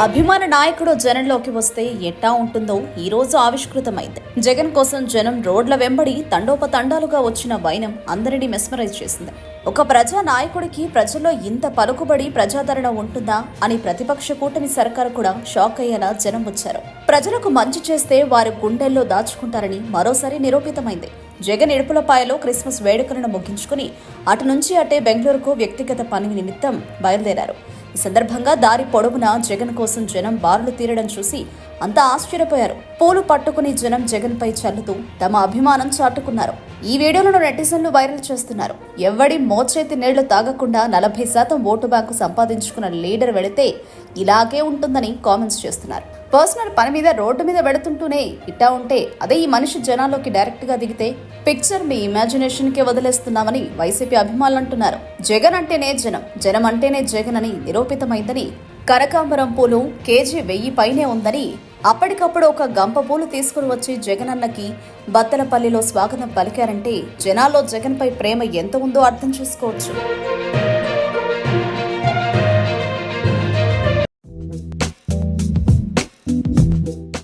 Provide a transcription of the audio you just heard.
అభిమాన నాయకుడు జనంలోకి వస్తే ఎట్టా ఉంటుందో ఈ రోజు ఆవిష్కృతమైంది. జగన్ కోసం జనం రోడ్ల వెంబడి తండోపతండాలుగా వచ్చిన వైనం అందరినీ మెస్మరైజ్ చేసింది. ఒక ప్రజా నాయకుడికి ప్రజల్లో ఇంత పలుకుబడి ప్రజాదరణ ఉంటుందా అని ప్రతిపక్ష కూటమి సర్కారు కూడా షాక్ అయ్యేలా జనం వచ్చారు. ప్రజలకు మంచి చేస్తే వారి గుండెల్లో దాచుకుంటారని మరోసారి నిరూపితమైంది. జగన్ ఇడుపులపాయలో క్రిస్మస్ వేడుకలను ముగించుకుని అటు నుంచి అటే బెంగళూరుకు వ్యక్తిగత పని నిమిత్తం బయలుదేరారు. ఈ సందర్భంగా దారి పొడవునా జగన్ కోసం జనం బారులు తీరడం చూసి అంతా ఆశ్చర్యపోయారు. పూలు పట్టుకుని జనం జగన్ పై చల్లుతూ తమ అభిమానం చాటుకున్నారు. ఈ వీడియోలను నెటిజన్లు వైరల్ చేస్తున్నారు. ఎవడి మోచేతి నీళ్ళు తాగకుండా నలభై శాతం ఓటు బ్యాంకు సంపాదించుకున్న లీడర్ వెళితే ఇలాగే ఉంటుందని కామెంట్స్ చేస్తున్నారు. పర్సనల్ పని మీద రోడ్డు మీద పెడుతుంటూనే ఇట్టా ఉంటే అదే ఈ మనిషి జనాల్లోకి డైరెక్ట్గా దిగితే పిక్చర్ మీ ఇమాజినేషన్కే వదిలేస్తున్నామని వైసీపీ అభిమానులు అంటున్నారు జగన్ అంటేనే జనం జనం అంటేనే జగన్ అని నిరూపితమైందని కనకాంబరం పూలు కేజీ వెయ్యి పైనే ఉందని అప్పటికప్పుడు ఒక గంప పూలు తీసుకుని వచ్చి జగనన్నకి బత్తలపల్లిలో స్వాగతం పలికారంటే జనాల్లో జగన్పై ప్రేమ ఎంత ఉందో అర్థం చేసుకోవచ్చు.